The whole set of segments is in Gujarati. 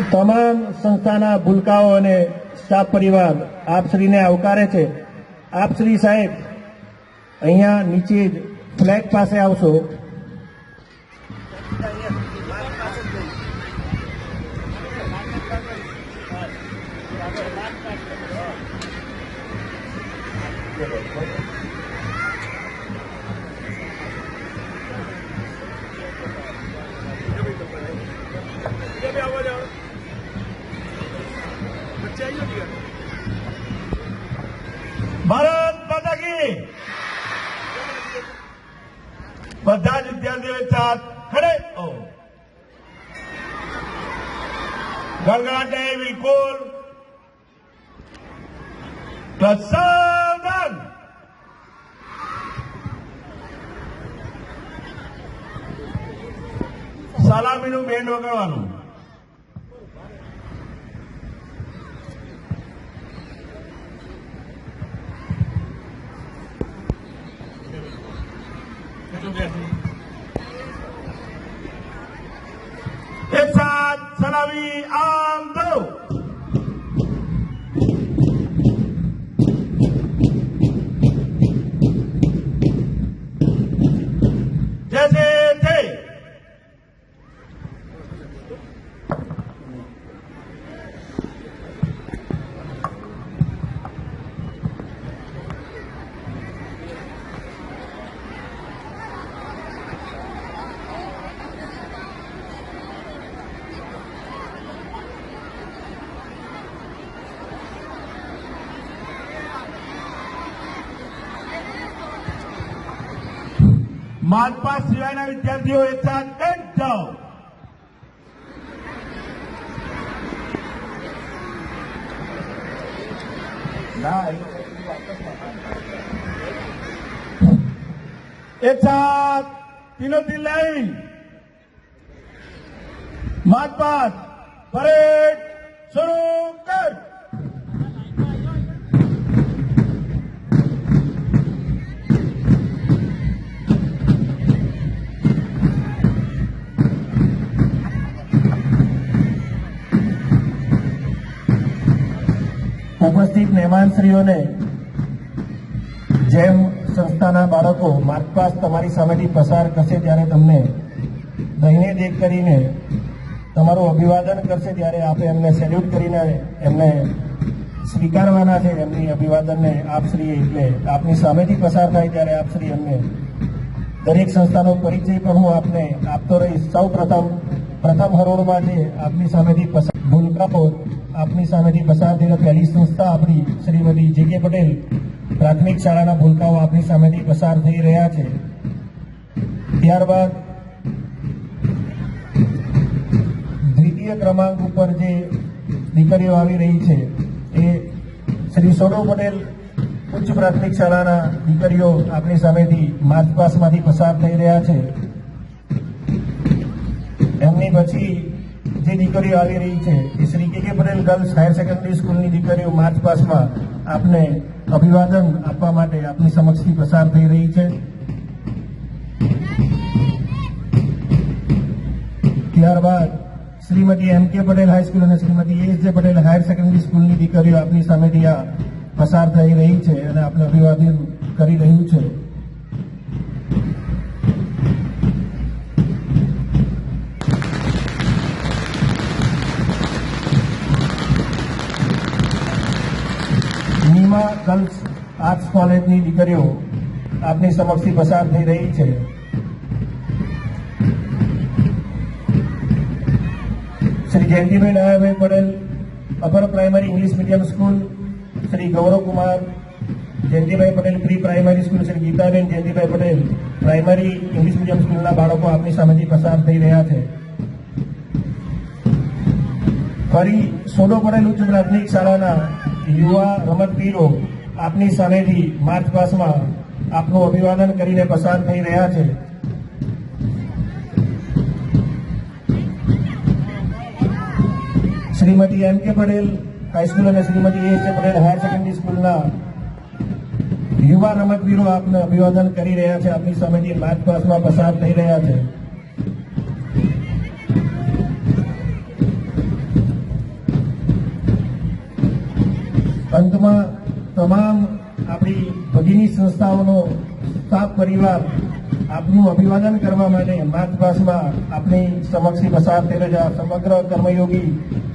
તમામ સંસ્થાના ભૂલકાઓ અને સ્ટાફ પરિવાર આપશ્રીને આવકારે છે. આપશ્રી સાહેબ, અહીંયા નીચે જ ફ્લેગ પાસે આવશો. ભારત માતા કી બધા જ વિદ્યાર્થીઓ ચાર ખડે. ગણગણાટે બિલકુલ સાવધાન સલામીનું બેન્ડ વગાડવાનું. એક સાથ સલામી આમ માનપા સિવાયના વિદ્યાર્થીઓ એક એકતા એક જાઓ એક સાથ તિનોતી લાઈન માત પાત પરેડ સ્વરૂપ ઉપસ્થિત મહેમાનશ્રીઓને, જેમ સંસ્થાના બાળકો માર્ગપાસ તમારી સામેથી પસાર કરશે ત્યારે તમને દહીને દેખ કરીને તમારું અભિવાદન કરશે ત્યારે આપે એમને સેલ્યુટ કરીને એમને સ્વીકારવાના છે. એમની અભિવાદનને આપશ્રીએ એટલે આપની સામેથી પસાર થાય ત્યારે આપશ્રી એમને દરેક સંસ્થાનો પરિચય પણ હું આપને આપતો રહીશ. સૌ પ્રથમ પ્રથમ હરોળમાં છે આપની સામેથી પસાર ભૂલકાઓ આપની સામેથી પસાર થયેલા પહેલી સંસ્થા આપણી શ્રીમતી જે કે પટેલ પ્રાથમિક શાળાના ભૂલકાઓ આપની સામેથી પસાર થઈ રહ્યા છે. ત્યારબાદ દ્વિતીય ક્રમાંક ઉપર જે દીકરીઓ આવી રહી છે, એ શ્રી સોનુ પટેલ ઉચ્ચ પ્રાથમિક શાળાના દીકરીઓ આપણી સામેથી માર્ચ પાસમાંથી પસાર થઈ રહ્યા છે. એમની પછી જે દીકરીઓ આવી રહી છે, એ શ્રી કે કે પટેલ ગર્લ્સ હાયર સેકન્ડરી સ્કૂલની દીકરીઓ માર્ચ પાસમાં આપને અભિવાદન આપવા માટે આપની સમક્ષથી પસાર થઈ રહી છે. ત્યારબાદ શ્રીમતી એમ કે પટેલ હાઈસ્કૂલ અને શ્રીમતી એસ જે પટેલ હાયર સેકન્ડરી સ્કૂલની દીકરીઓ આપની સામેથી આ પસાર થઈ રહી છે અને આપને અભિવાદન કરી રહ્યું છે. નીમા ગર્લ્સ આર્ટ્સ કોલેજની દીકરીઓ આપની સમક્ષથી પસાર થઈ રહી છે. Shri Jayantibhai Dayabhai Patel upper primary English medium school Shri Gauravkumar, Jayantibhai Patel pre primary school Shri Geetaben, Jayantibhai Patel primary English medium સ્કૂલના બાળકો આપની સામેથી પસાર થઈ રહ્યા છે. ફરી સોનો પટેલ ઉચ્ચ પ્રાથમિક શાળાના યુવા રમતવીરો આપની સામેથી માર્ચ પાસમાં આપનું અભિવાદન કરીને પસાર થઈ રહ્યા છે. શ્રીમતી એમ કે પટેલ હાઈસ્કૂલ અને શ્રીમતી જે પટેલ હાયર સેકન્ડરી સ્કૂલના યુવા રમતવીરો આપને અભિવાદન કરી રહ્યા છે. આપની સામેથી માર્ચ પાસમાં પસાર થઈ રહ્યા છે. અંતમાં તમામ આપણી ભગીની સંસ્થાઓનો સ્ટાફ પરિવાર આપનું અભિવાદન કરવા માટે માર્ચ પાસમાં આપની સમક્ષી પસાર છે આ સમગ્ર કર્મયોગી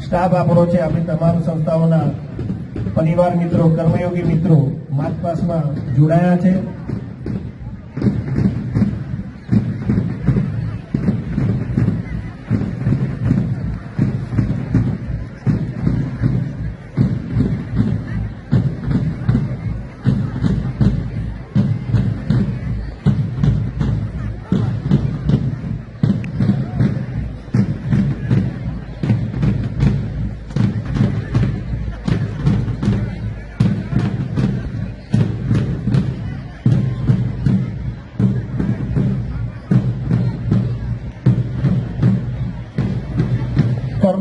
સ્ટાફ આપણો છે. આપણી તમામ સંસ્થાઓના પરિવાર મિત્રો, કર્મયોગી મિત્રો માર્ચ પાસમાં જોડાયા છે.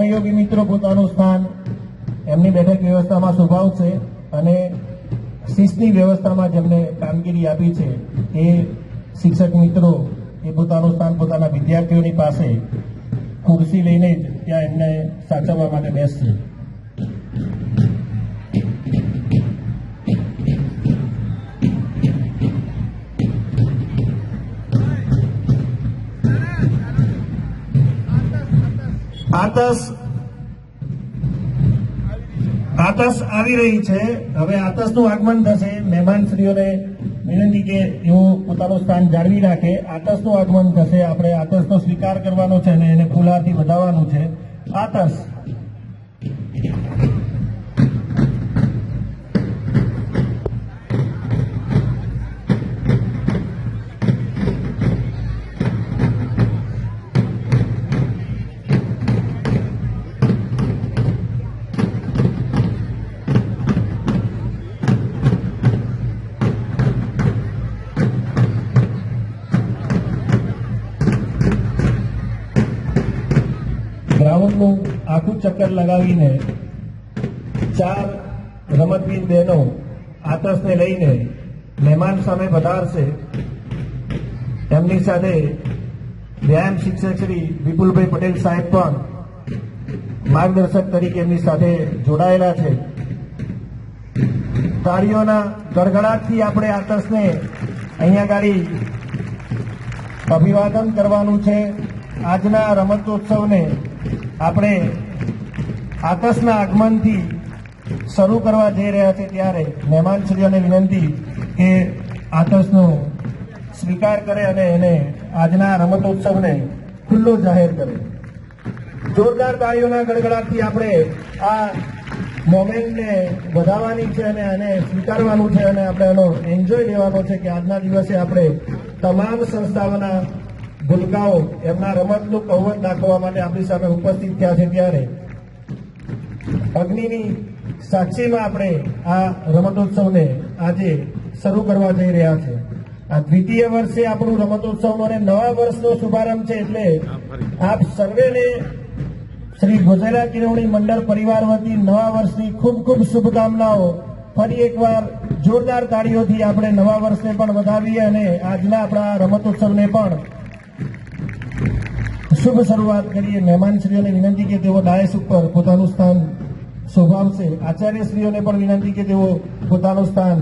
કર્મયોગી મિત્રો પોતાનું સ્થાન એમની બેઠક વ્યવસ્થામાં શોભાવશે અને શિસ્તની વ્યવસ્થામાં જેમને કામગીરી આપી છે એ શિક્ષક મિત્રો એ પોતાનું સ્થાન પોતાના વિદ્યાર્થીઓની પાસે ખુરશી લઈને જ ત્યાં એમને સાચવવા માટે બેસશે. આતસ આવી રહી છે. હવે આતસનું આગમન થશે. મહેમાનશ્રીઓને વિનંતી કે એવું પોતાનું સ્થાન જાળવી રાખે. આતસનું આગમન થશે. આપણે આતસનો સ્વીકાર કરવાનો છે અને એને ફૂલાથી વધાવવાનું છે. આતસ આખું ચક્કર લગાવીને ચાર રમતવીર બહેનો આતસને લઈને મહેમાન સામે વધારશે એમની સાથે વ્યાયામ શિક્ષક શ્રી વિપુલભાઈ પટેલ સાહેબ પણ માર્ગદર્શક તરીકે એમની સાથે જોડાયેલા છે. તાળીઓના ગડગડાટથી આપણે આતસને અહીંયા ગાડી અભિવાદન કરવાનું છે. આજના રમતોત્સવને આપણે આકાશના આગમનથી શરૂ કરવા જઈ રહ્યા છે ત્યારે મહેમાનશ્રીઓને વિનંતી કે આતસનો સ્વીકાર કરે અને એને આજના રમતોત્સવને ખુલ્લો જાહેર કરે. જોરદાર તાળીઓના ગડગડાટથી આપણે આ મોમેન્ટને વધારવાની છે અને આને સ્વીકારવાનું છે અને આપણે એનો એન્જોય લેવાનો છે કે આજના દિવસે આપણે તમામ સંસ્થાઓના ભૂલકાઓ એમના રમતનું કૌવત દાખવવા માટે આપણી સામે ઉપસ્થિત થયા છે ત્યારે અગ્નિની સાક્ષીમાં આપણે આ રમતોત્સવને આજે શરૂ કરવા જઈ રહ્યા છે. આ દ્વિતીય વર્ષે આપણું રમતોત્સવનો અને નવા વર્ષનો શુભારંભ છે એટલે આપ સર્વેને શ્રી ગોઝેલા કિરવણી મંડળ પરિવાર વતી નવા વર્ષની ખૂબ ખૂબ શુભકામનાઓ ફરી એકવાર જોરદાર તાળીઓથી આપણે નવા વર્ષને પણ વધાવીએ અને આજના આપણા રમતોત્સવને પણ શુભ શરૂઆત કરીએ. મહેમાનશ્રીઓને વિનંતી કે તેઓ ડાયસ ઉપર પોતાનું સ્થાન શોભાવશે આચાર્યશ્રીઓને પણ વિનંતી કે તેઓ પોતાનું સ્થાન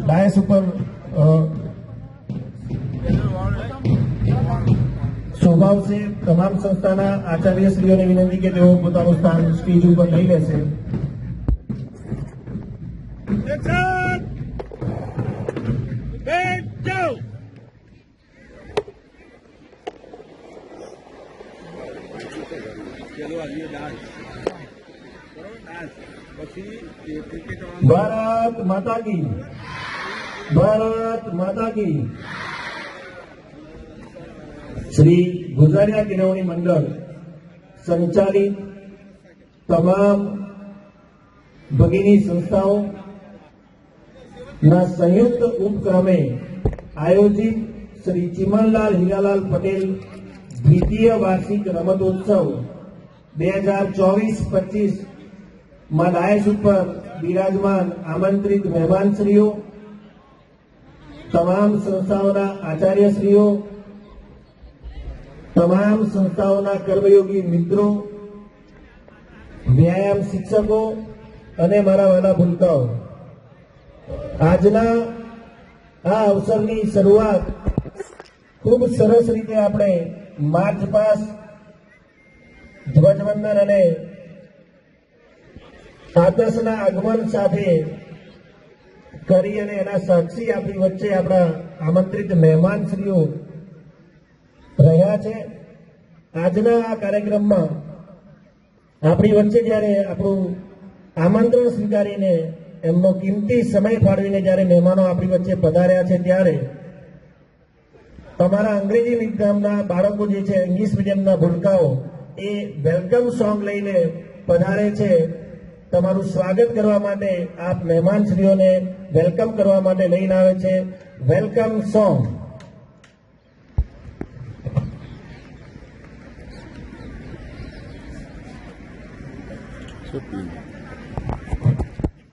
ડાયસ ઉપર અ, શોભાવશે તમામ સંસ્થાના આચાર્યશ્રીઓને વિનંતી કે તેઓ પોતાનું સ્થાન સ્ટેજ ઉપર લઈ લેશે. ચલો આવ્યો ડાન્સ બરોબર ડાન્સ પછી એ ક્રિકેટ ભારત માતા કી. ભારત શ્રી ગુજરાતના કેળવણી મંડળ સંચાલિત તમામ ભગીની સંસ્થાઓ ના સંયુક્ત ઉપક્રમે આયોજિત શ્રી ચિમનલાલ હીરાલાલ પટેલ દ્વિતીય વાર્ષિક રમતોત્સવ બે હજાર ચોવીસ પચીસ માં ઉપર બિરાજમાન આમંત્રિત મહેમાનશ્રીઓ, તમામ સંસ્થાઓના આચાર્યશ્રીઓ, તમામ સંસ્થાઓના કર્મયોગી મિત્રો, વ્યાયામ શિક્ષકો અને મારા વાલા ભૂલકાઓ. આજના આ અવસરની શરૂઆત ખૂબ સરસ રીતે આપણે માર્ચ પાસ ધ્વજવંદન અને આદર્શના આગમન સાથે કરી અને એના સાક્ષી આપણી વચ્ચે આપણા આમંત્રિત મહેમાનશ્રીઓ રહ્યા છે. આજના આ કાર્યક્રમમાં આપણી વચ્ચે જ્યારે આપણું આમંત્રણ સ્વીકારીને એમનો કિંમતી સમય ફાળવીને જ્યારે મહેમાનો આપણી વચ્ચે પધાર્યા છે ત્યારે તમારા અંગ્રેજી મીડિયમના બાળકો જે છે ઇંગ્લિશ મીડિયમના ભૂલકાઓ, એ વેલકમ સોંગ લઈને પધારે છે. તમારું સ્વાગત કરવા માટે આપ મહેમાનશ્રીઓને વેલકમ કરવા માટે લઈને આવે છે. Welcome song